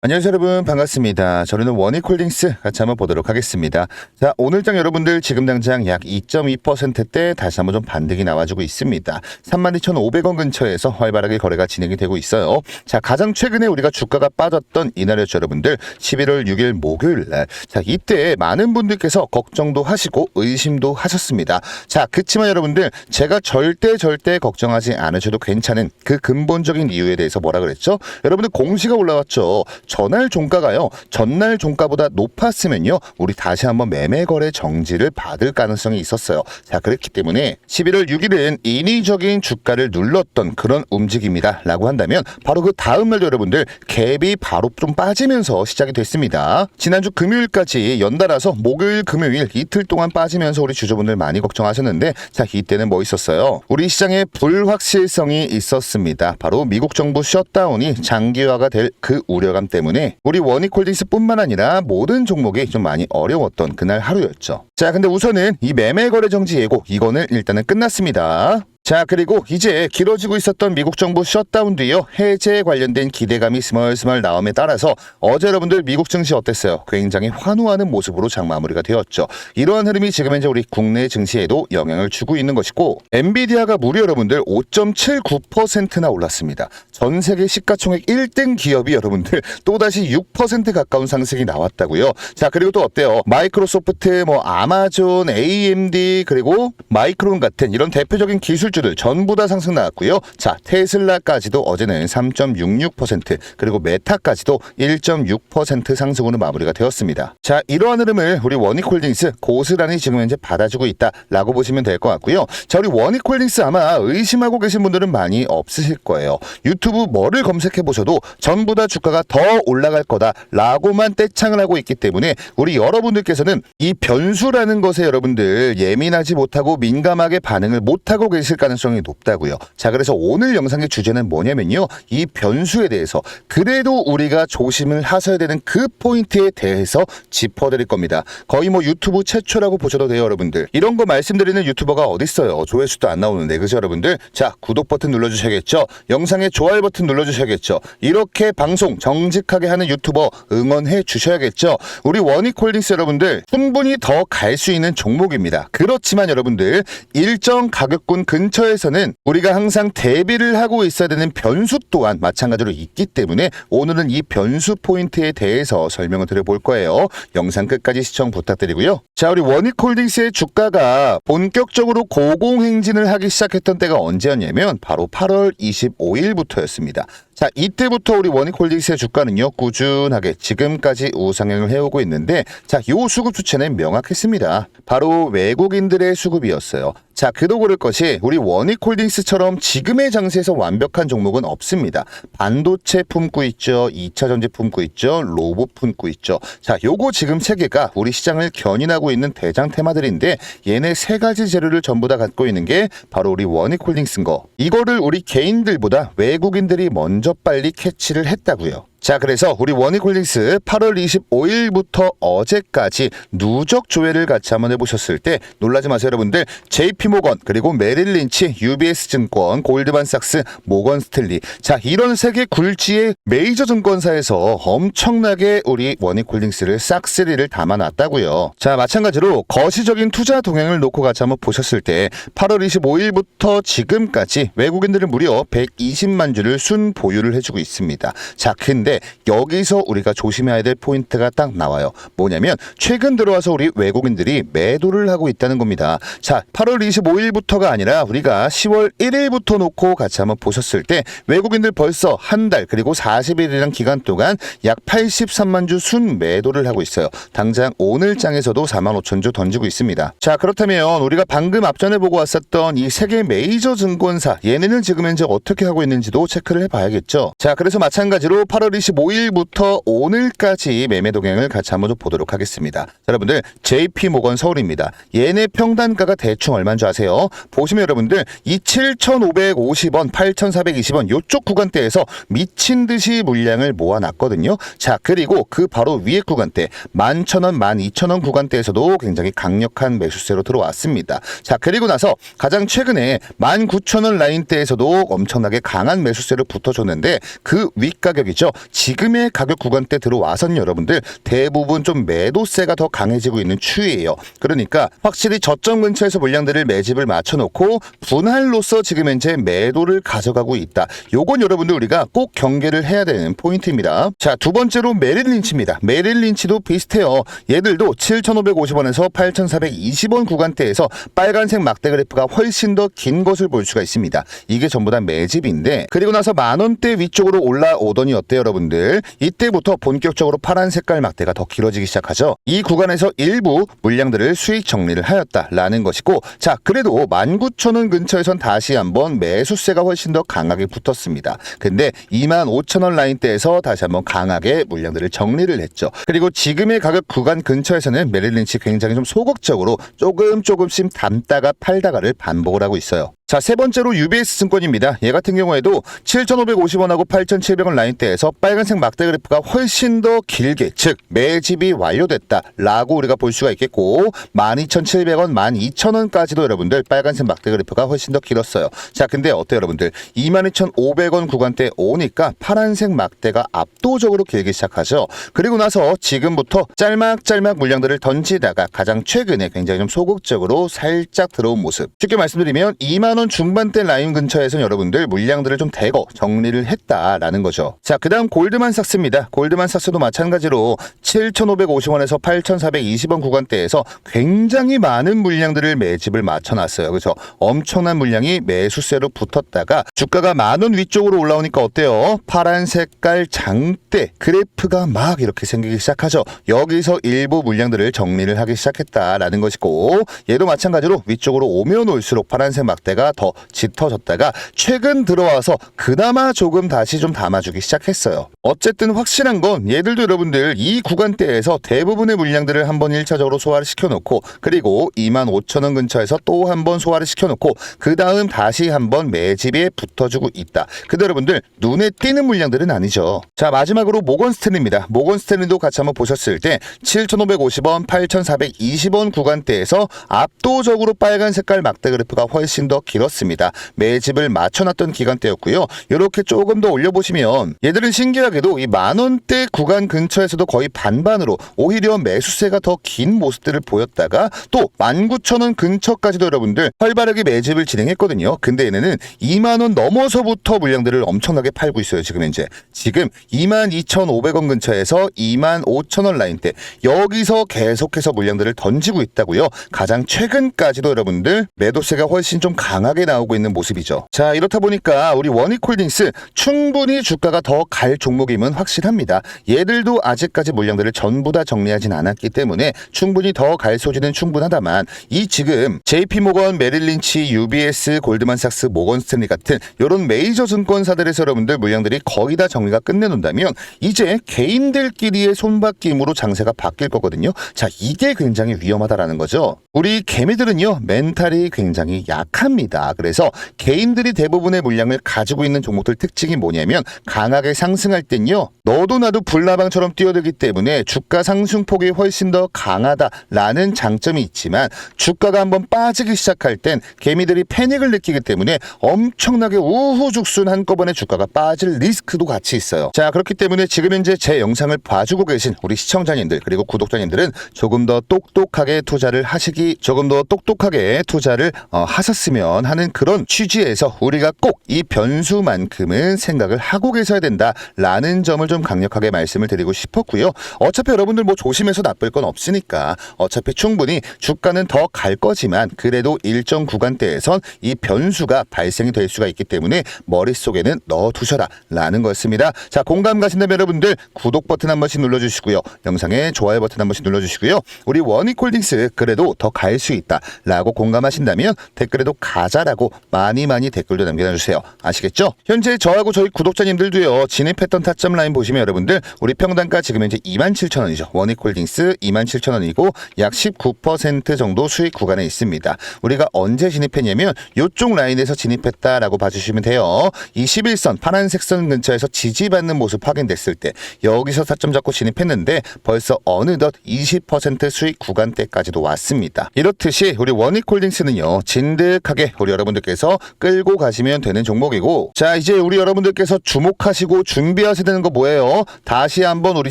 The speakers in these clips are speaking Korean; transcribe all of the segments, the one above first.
안녕하세요 여러분 반갑습니다. 저는 원익홀딩스 같이 한번 보도록 하겠습니다. 자 오늘장 여러분들 지금 당장 약 2.2%대 다시 한번 좀 반등이 나와주고 있습니다. 32,500원 근처에서 활발하게 거래가 진행이 되고 있어요. 자 가장 최근에 우리가 주가가 빠졌던 이날이었죠 여러분들 11월 6일 목요일 날. 자 이때 많은 분들께서 걱정도 하시고 의심도 하셨습니다. 자 그치만 여러분들 제가 절대 절대 걱정하지 않으셔도 괜찮은 그 근본적인 이유에 대해서 뭐라 그랬죠? 여러분들 공시가 올라왔죠. 전날 종가가요. 전날 종가보다 높았으면요. 우리 다시 한번 매매 거래 정지를 받을 가능성이 있었어요. 자, 그렇기 때문에 11월 6일은 인위적인 주가를 눌렀던 그런 움직임이다 라고 한다면 바로 그 다음 날 여러분들 갭이 바로 좀 빠지면서 시작이 됐습니다. 지난주 금요일까지 연달아서 목요일 금요일 이틀 동안 빠지면서 우리 주주분들 많이 걱정하셨는데 자, 이때는 뭐 있었어요? 우리 시장에 불확실성이 있었습니다. 바로 미국 정부 셧다운이 장기화가 될 그 우려감 때문에 우리 원익홀딩스뿐만 아니라 모든 종목이 좀 많이 어려웠던 그날 하루였죠. 자, 근데 우선은 이 매매 거래 정지 예고 이거는 일단은 끝났습니다. 자 그리고 이제 길어지고 있었던 미국 정부 셧다운 뒤요 해제 관련된 기대감이 스멀스멀 나옴에 따라서 어제 여러분들 미국 증시 어땠어요? 굉장히 환호하는 모습으로 장 마무리가 되었죠. 이러한 흐름이 지금 현재 우리 국내 증시에도 영향을 주고 있는 것이고 엔비디아가 무려 여러분들 5.79%나 올랐습니다. 전 세계 시가총액 1등 기업이 여러분들 또다시 6% 가까운 상승이 나왔다고요. 자 그리고 또 어때요? 마이크로소프트, 뭐 아마존, AMD 그리고 마이크론 같은 이런 대표적인 기술 주들 전부 다 상승 나왔고요. 자 테슬라까지도 어제는 3.66% 그리고 메타까지도 1.6% 상승으로 마무리가 되었습니다. 자 이러한 흐름을 우리 원익홀딩스 고스란히 지금 현재 받아주고 있다라고 보시면 될 것 같고요. 자 우리 원익홀딩스 아마 의심하고 계신 분들은 많이 없으실 거예요. 유튜브 뭐를 검색해 보셔도 전부 다 주가가 더 올라갈 거다라고만 떼창을 하고 있기 때문에 우리 여러분들께서는 이 변수라는 것에 여러분들 예민하지 못하고 민감하게 반응을 못하고 계실 가능성이 높다고요. 자 그래서 오늘 영상의 주제는 뭐냐면요. 이 변수에 대해서 그래도 우리가 조심을 하셔야 되는 그 포인트에 대해서 짚어드릴 겁니다. 거의 뭐 유튜브 최초라고 보셔도 돼요 여러분들. 이런 거 말씀드리는 유튜버가 어딨어요. 조회수도 안 나오는데 그죠 여러분들? 자 구독 버튼 눌러주셔야겠죠. 영상에 좋아요 버튼 눌러주셔야겠죠. 이렇게 방송 정직하게 하는 유튜버 응원해 주셔야겠죠. 우리 원익홀딩스 여러분들 충분히 더 갈 수 있는 종목입니다. 그렇지만 여러분들 일정 가격군 근처 에서는 우리가 항상 대비를 하고 있어야 되는 변수 또한 마찬가지로 있기 때문에 오늘은 이 변수 포인트에 대해서 설명을 드려볼 거예요. 영상 끝까지 시청 부탁드리고요. 자, 우리 원익홀딩스의 주가가 본격적으로 고공행진을 하기 시작했던 때가 언제였냐면 바로 8월 25일부터였습니다. 자, 이때부터 우리 원익홀딩스의 주가는요, 꾸준하게 지금까지 우상향을 해오고 있는데, 자, 요 수급 주체는 명확했습니다. 바로 외국인들의 수급이었어요. 자, 그도 그럴 것이 우리 원익홀딩스처럼 지금의 장세에서 완벽한 종목은 없습니다. 반도체 품고 있죠, 2차 전지 품고 있죠, 로봇 품고 있죠. 자, 요거 지금 세 개가 우리 시장을 견인하고 있는 대장 테마들인데, 얘네 세 가지 재료를 전부 다 갖고 있는 게 바로 우리 원익홀딩스인 거. 이거를 우리 개인들보다 외국인들이 먼저 빨리 캐치를 했다고요. 자, 그래서 우리 원익홀딩스 8월 25일부터 어제까지 누적 조회를 같이 한번 해보셨을 때 놀라지 마세요, 여러분들. JP모건, 그리고 메릴린치, UBS증권, 골드만삭스, 모건 스탠리. 자, 이런 세계 굴지의 메이저 증권사에서 엄청나게 우리 원익홀딩스를 싹쓸이를 담아놨다고요. 자, 마찬가지로 거시적인 투자 동향을 놓고 같이 한번 보셨을 때 8월 25일부터 지금까지 외국인들은 무려 120만 주를 순 보유를 해주고 있습니다. 자, 근데 여기서 우리가 조심해야 될 포인트가 딱 나와요. 뭐냐면 최근 들어와서 우리 외국인들이 매도를 하고 있다는 겁니다. 자, 8월 25일부터가 아니라 우리가 10월 1일부터 놓고 같이 한번 보셨을 때 외국인들 벌써 한 달 그리고 40일이라는 기간 동안 약 83만 주 순 매도를 하고 있어요. 당장 오늘 장에서도 4만 5천 주 던지고 있습니다. 자, 그렇다면 우리가 방금 앞전에 보고 왔었던 이 세계 메이저 증권사 얘네는 지금 현재 어떻게 하고 있는지도 체크를 해봐야겠죠. 자, 그래서 마찬가지로 8월 25일부터 오늘까지 매매 동향을 같이 한번 좀 보도록 하겠습니다. 자, 여러분들 JP 모건 서울입니다. 얘네 평단가가 대충 얼마인 줄 아세요? 보시면 여러분들 이 7,550원, 8,420원 요쪽 구간대에서 미친 듯이 물량을 모아놨거든요. 자, 그리고 그 바로 위에 구간대 11,000원, 12,000원 구간대에서도 굉장히 강력한 매수세로 들어왔습니다. 자, 그리고 나서 가장 최근에 19,000원 라인대에서도 엄청나게 강한 매수세를 붙어줬는데 그 윗가격이죠. 지금의 가격 구간대 들어와선 여러분들 대부분 좀 매도세가 더 강해지고 있는 추이예요. 그러니까 확실히 저점 근처에서 물량들을 매집을 맞춰놓고 분할로서 지금 현재 매도를 가져가고 있다. 요건 여러분들 우리가 꼭 경계를 해야 되는 포인트입니다. 자, 두 번째로 메릴 린치입니다. 메릴 린치도 비슷해요. 얘들도 7,550원에서 8,420원 구간대에서 빨간색 막대 그래프가 훨씬 더 긴 것을 볼 수가 있습니다. 이게 전부 다 매집인데 그리고 나서 만 원대 위쪽으로 올라오더니 어때요, 여러분 들? 이때부터 본격적으로 파란 색깔 막대가 더 길어지기 시작하죠. 이 구간에서 일부 물량들을 수익 정리를 하였다라는 것이고 자, 그래도 19,000원 근처에선 다시 한번 매수세가 훨씬 더 강하게 붙었습니다. 근데 25,000원 라인대에서 다시 한번 강하게 물량들을 정리를 했죠. 그리고 지금의 가격 구간 근처에서는 메릴린치 굉장히 좀 소극적으로 조금 조금씩 담다가 팔다가를 반복을 하고 있어요. 자, 세 번째로 UBS 증권입니다. 얘 같은 경우에도 7,550원하고 8,700원 라인대에서 빨간색 막대 그래프가 훨씬 더 길게, 즉, 매집이 완료됐다라고 우리가 볼 수가 있겠고, 12,700원, 12,000원까지도 여러분들 빨간색 막대 그래프가 훨씬 더 길었어요. 자, 근데 어때요, 여러분들? 22,500원 구간대 오니까 파란색 막대가 압도적으로 길기 시작하죠. 그리고 나서 지금부터 짤막짤막 물량들을 던지다가 가장 최근에 굉장히 좀 소극적으로 살짝 들어온 모습. 쉽게 말씀드리면 2만 원 중반대 라인 근처에서 여러분들 물량들을 좀 대거 정리를 했다라는 거죠. 자, 그 다음 골드만삭스입니다. 골드만삭스도 마찬가지로 7,550원에서 8,420원 구간대에서 굉장히 많은 물량들을 매집을 맞춰놨어요. 그래서 엄청난 물량이 매수세로 붙었다가 주가가 만원 위쪽으로 올라오니까 어때요? 파란 색깔 장대 그래프가 막 이렇게 생기기 시작하죠. 여기서 일부 물량들을 정리를 하기 시작했다라는 것이고 얘도 마찬가지로 위쪽으로 오면 올수록 파란색 막대가 더 짙어졌다가 최근 들어와서 그나마 조금 다시 좀 담아주기 시작했어요. 어쨌든 확실한 건 얘들도 여러분들 이 구간대에서 대부분의 물량들을 한번 1차적으로 소화를 시켜놓고 그리고 2만 5천 원 근처에서 또 한번 소화를 시켜놓고 그 다음 다시 한번 매집에 붙어주고 있다. 근데 여러분들 눈에 띄는 물량들은 아니죠. 자 마지막으로 모건 스탠리입니다. 모건 스탠리도 같이 한번 보셨을 때 7,550원, 8,420원 구간대에서 압도적으로 빨간 색깔 막대 그래프가 훨씬 더 길 었습니다. 매집을 맞춰놨던 기간대였고요. 이렇게 조금 더 올려보시면 얘들은 신기하게도 이 만원대 구간 근처에서도 거의 반반으로 오히려 매수세가 더 긴 모습들을 보였다가 또 19,000원 근처까지도 여러분들 활발하게 매집을 진행했거든요. 근데 얘네는 2만원 넘어서부터 물량들을 엄청나게 팔고 있어요. 지금 현재. 지금 22,500원 근처에서 25,000원 라인대 여기서 계속해서 물량들을 던지고 있다고요. 가장 최근까지도 여러분들 매도세가 훨씬 좀 강하게 나오고 있는 모습이죠. 자 이렇다 보니까 우리 원익홀딩스 충분히 주가가 더 갈 종목임은 확실합니다. 얘들도 아직까지 물량들을 전부 다 정리하진 않았기 때문에 충분히 더 갈 소지는 충분하다만 이 지금 JP모건, 메릴린치, UBS, 골드만삭스, 모건스탠리 같은 이런 메이저 증권사들에서 여러분들 물량들이 거의 다 정리가 끝내놓는다면 이제 개인들끼리의 손바뀜으로 장세가 바뀔 거거든요. 자 이게 굉장히 위험하다라는 거죠. 우리 개미들은요 멘탈이 굉장히 약합니다. 그래서 개인들이 대부분의 물량을 가지고 있는 종목들 특징이 뭐냐면 강하게 상승할 땐요 너도 나도 불나방처럼 뛰어들기 때문에 주가 상승폭이 훨씬 더 강하다라는 장점이 있지만 주가가 한번 빠지기 시작할 땐 개미들이 패닉을 느끼기 때문에 엄청나게 우후죽순 한꺼번에 주가가 빠질 리스크도 같이 있어요. 자 그렇기 때문에 지금 현재 제 영상을 봐주고 계신 우리 시청자님들 그리고 구독자님들은 조금 더 똑똑하게 투자를 하시기 조금 더 똑똑하게 투자를 어, 하셨으면 하는 그런 취지에서 우리가 꼭 이 변수만큼은 생각을 하고 계셔야 된다라는 점을 좀 강력하게 말씀을 드리고 싶었고요. 어차피 여러분들 뭐 조심해서 나쁠 건 없으니까 어차피 충분히 주가는 더 갈 거지만 그래도 일정 구간대에선 이 변수가 발생이 될 수가 있기 때문에 머릿속에는 넣어두셔라 라는 거였습니다. 자 공감 가신다면 여러분들 구독 버튼 한 번씩 눌러주시고요. 영상에 좋아요 버튼 한 번씩 눌러주시고요. 우리 원익홀딩스 그래도 더 갈 수 있다 라고 공감하신다면 댓글에도 가 자라고 많이 많이 댓글도 남겨주세요. 아시겠죠? 현재 저하고 저희 구독자님들도요 진입했던 타점 라인 보시면 여러분들 우리 평단가 지금 현재 27,000원이죠. 원익홀딩스 27,000원이고 약 19% 정도 수익 구간에 있습니다. 우리가 언제 진입했냐면 이쪽 라인에서 진입했다라고 봐주시면 돼요. 이 11선 파란색 선 근처에서 지지받는 모습 확인됐을 때 여기서 타점 잡고 진입했는데 벌써 어느덧 20% 수익 구간대까지도 왔습니다. 이렇듯이 우리 원익홀딩스는요 진득하게 우리 여러분들께서 끌고 가시면 되는 종목이고 자 이제 우리 여러분들께서 주목하시고 준비하셔야 되는 거 뭐예요? 다시 한번 우리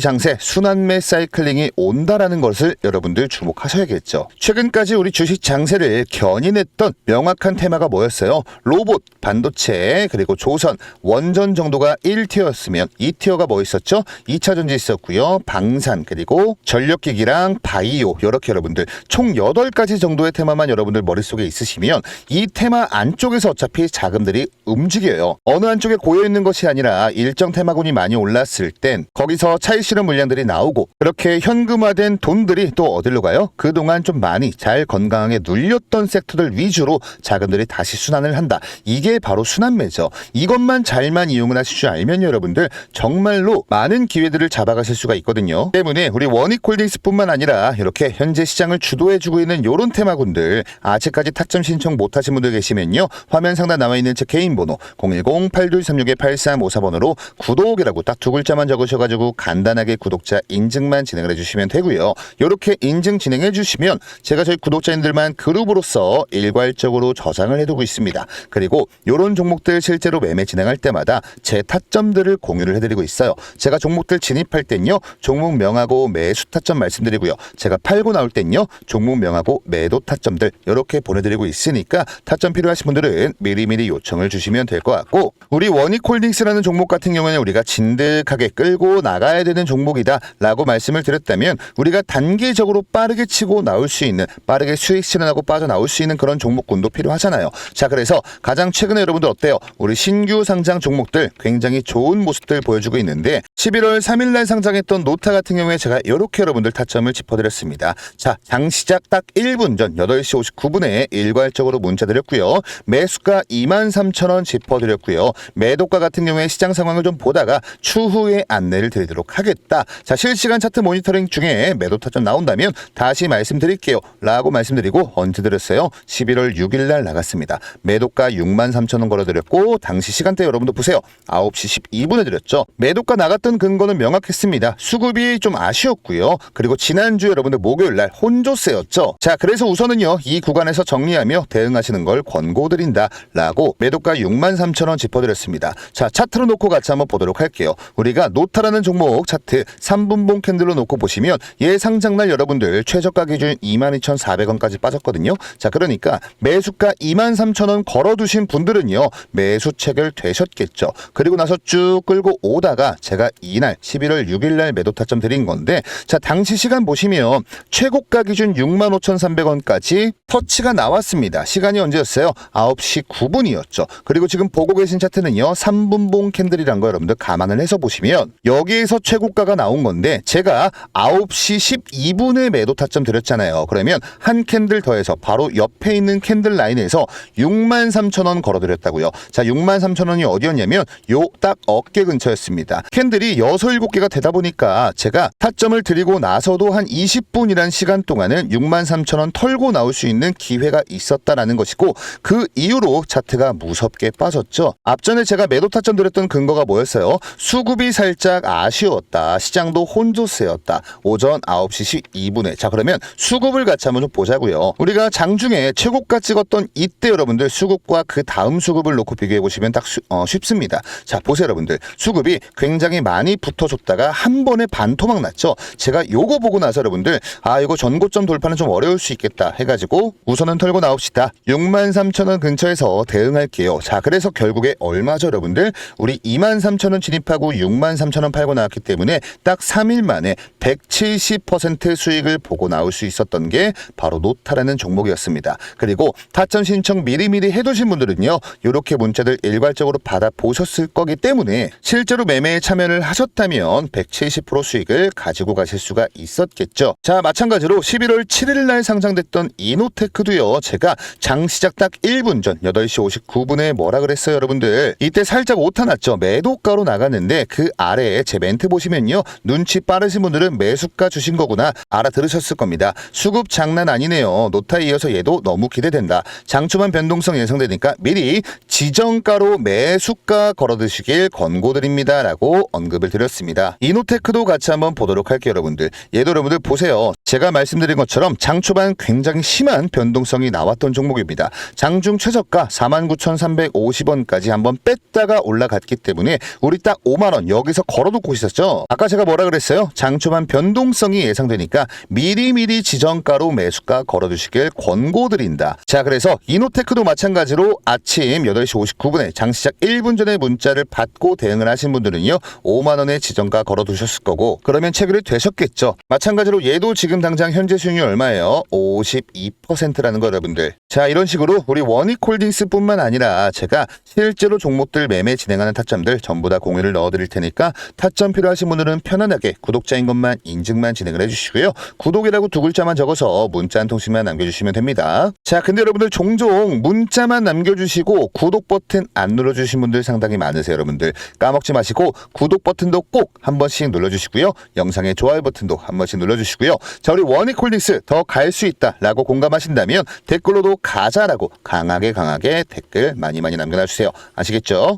장세 순환매 사이클링이 온다라는 것을 여러분들 주목하셔야겠죠. 최근까지 우리 주식 장세를 견인했던 명확한 테마가 뭐였어요? 로봇, 반도체, 그리고 조선, 원전 정도가 1티어였으면 2티어가 뭐 있었죠? 2차 전지 있었고요. 방산, 그리고 전력기기랑 바이오 이렇게 여러분들 총 8가지 정도의 테마만 여러분들 머릿속에 있으시면 이 테마 안쪽에서 어차피 자금들이 움직여요. 어느 한쪽에 고여 있는 것이 아니라 일정 테마군이 많이 올랐을 땐 거기서 차익 실현 물량들이 나오고 그렇게 현금화된 돈들이 또 어디로 가요? 그동안 좀 많이 잘 건강하게 눌렸던 섹터들 위주로 자금들이 다시 순환을 한다. 이게 바로 순환매죠. 이것만 잘만 이용을 하실 줄 알면 여러분들 정말로 많은 기회들을 잡아가실 수가 있거든요. 때문에 우리 원익홀딩스뿐만 아니라 이렇게 현재 시장을 주도해주고 있는 요런 테마군들 아직까지 타점 신청 못하신 분들 계시면요. 화면 상단 나와 있는 제 개인 번호 010-8236-8354번으로 구독이라고 딱 두 글자만 적으셔가지고 간단하게 구독자 인증만 진행을 해주시면 되고요. 이렇게 인증 진행해 주시면 제가 저희 구독자님들만 그룹으로서 일괄적으로 저장을 해두고 있습니다. 그리고 이런 종목들 실제로 매매 진행할 때마다 제 타점들을 공유를 해드리고 있어요. 제가 종목들 진입할 땐요 종목 명하고 매수 타점 말씀드리고요. 제가 팔고 나올 땐요 종목 명하고 매도 타점들 이렇게 보내드리고 있으니까 타점 필요하신 분들은 미리미리 요청을 주시면 될 것 같고 우리 원익홀딩스라는 종목 같은 경우에는 우리가 진득하게 끌고 나가야 되는 종목이다라고 말씀을 드렸다면 우리가 단계적으로 빠르게 치고 나올 수 있는 빠르게 수익 실현하고 빠져나올 수 있는 그런 종목군도 필요하잖아요. 자 그래서 가장 최근에 여러분들 어때요? 우리 신규 상장 종목들 굉장히 좋은 모습들 보여주고 있는데 11월 3일 날 상장했던 노타 같은 경우에 제가 이렇게 여러분들 타점을 짚어드렸습니다. 자, 장 시작 딱 1분 전 8시 59분에 일괄적으로 문자 드렸고 요. 매수가 23,000원 짚어드렸고요. 매도가 같은 경우에 시장 상황을 좀 보다가 추후에 안내를 드리도록 하겠다. 자, 실시간 차트 모니터링 중에 매도 타점 나온다면 다시 말씀드릴게요. 라고 말씀드리고 언제 드렸어요? 11월 6일 날 나갔습니다. 매도가 63,000원 걸어드렸고 당시 시간대 여러분도 보세요. 9시 12분에 드렸죠. 매도가 나갔던 근거는 명확했습니다. 수급이 좀 아쉬웠고요. 그리고 지난주 여러분들 목요일 날 혼조세였죠. 자, 그래서 우선은요. 이 구간에서 정리하며 대응하시는 걸 권고드린다. 라고 매도가 63,000원 짚어드렸습니다. 자, 차트로 놓고 같이 한번 보도록 할게요. 우리가 노타라는 종목 차트 3분봉 캔들로 놓고 보시면 예상장날 여러분들 최저가 기준 22,400원까지 빠졌거든요. 자, 그러니까 매수가 23,000원 걸어두신 분들은요. 매수 체결 되셨겠죠. 그리고 나서 쭉 끌고 오다가 제가 이날 11월 6일 날 매도 타점 드린 건데 자, 당시 시간 보시면 최고가 기준 65,300원까지 터치가 나왔습니다. 시간이 언제 였어요? 9시 9분이었죠. 그리고 지금 보고 계신 차트는요. 3분봉 캔들이란 거 여러분들 감안을 해서 보시면 여기에서 최고가가 나온 건데 제가 9시 12분에 매도 타점 드렸잖아요. 그러면 한 캔들 더해서 바로 옆에 있는 캔들 라인에서 63,000원 걸어드렸다고요. 자, 63,000원이 어디였냐면 요 딱 어깨 근처였습니다. 캔들이 6, 7개가 되다 보니까 제가 타점을 드리고 나서도 한 20분이란 시간 동안은 63,000원 털고 나올 수 있는 기회가 있었다라는 것이고 그 이후로 차트가 무섭게 빠졌죠. 앞전에 제가 매도 타점 드렸던 근거가 뭐였어요? 수급이 살짝 아쉬웠다. 시장도 혼조세였다. 오전 9시 12분에. 자, 그러면 수급을 같이 한번 좀 보자고요. 우리가 장중에 최고가 찍었던 이때 여러분들 수급과 그 다음 수급을 놓고 비교해 보시면 딱 수- 어, 쉽습니다. 자, 보세요, 여러분들. 수급이 굉장히 많이 붙어줬다가 한 번에 반토막 났죠. 제가 요거 보고 나서 여러분들 아, 이거 전고점 돌파는 좀 어려울 수 있겠다 해가지고 우선은 털고 나옵시다. 63,000원 근처에서 대응할게요. 자, 그래서 결국에 얼마죠, 여러분들? 우리 23,000원 진입하고 63,000원 팔고 나왔기 때문에 딱 3일 만에 170% 수익을 보고 나올 수 있었던 게 바로 노타라는 종목이었습니다. 그리고 타점 신청 미리미리 해두신 분들은요, 이렇게 문자들 일괄적으로 받아 보셨을 거기 때문에 실제로 매매에 참여를 하셨다면 170% 수익을 가지고 가실 수가 있었겠죠. 자, 마찬가지로 11월 7일 날 상장됐던 이노테크도요, 제가 장시 작 딱 1분 전 8시 59분에 뭐라 그랬어요, 여러분들? 이때 살짝 오타 났죠. 매도가로 나갔는데 그 아래에 제 멘트 보시면요, 눈치 빠르신 분들은 매수가 주신 거구나 알아들으셨을 겁니다. 수급 장난 아니네요. 노타에 이어서 얘도 너무 기대된다. 장초반 변동성 예상되니까 미리 지정가로 매수가 걸어두시길 권고드립니다 라고 언급. 언급을 드렸습니다. 이노테크도 같이 한번 보도록 할게요, 여러분들. 얘도 여러분들 보세요. 제가 말씀드린 것처럼 장 초반 굉장히 심한 변동성이 나왔던 종목입니다. 장중 최저가 49,350원까지 한번 뺐다가 올라갔기 때문에 우리 딱 5만 원 여기서 걸어놓고 있었죠. 아까 제가 뭐라 그랬어요? 장 초반 변동성이 예상되니까 미리미리 지정가로 매수가 걸어두시길 권고드린다. 자, 그래서 이노테크도 마찬가지로 아침 8시 59분에 장 시작 1분 전에 문자를 받고 대응을 하신 분들은요 5만 원의 지정가 걸어두셨을 거고 그러면 체결이 되셨겠죠. 마찬가지로 얘도 지금 당장 현재 수익률 얼마예요? 52%라는 거 여러분들. 자, 이런 식으로 우리 원익홀딩스뿐만 아니라 제가 실제로 종목들 매매 진행하는 타점들 전부 다 공유를 넣어드릴 테니까 타점 필요하신 분들은 편안하게 구독자인 것만 인증만 진행을 해주시고요. 구독이라고 두 글자만 적어서 문자 한 통씩만 남겨주시면 됩니다. 자, 근데 여러분들 종종 문자만 남겨주시고 구독 버튼 안 눌러주신 분들 상당히 많으세요, 여러분들. 까먹지 마시고 구독 버튼도 꼭 한 번씩 눌러주시고요. 영상의 좋아요 버튼도 한 번씩 눌러주시고요. 자, 우리 원익홀딩스 더 갈 수 있다라고 공감하신다면 댓글로도 가자라 고 강하게 강하게 댓글 많이 많이 남겨놔 주세요. 아시겠죠?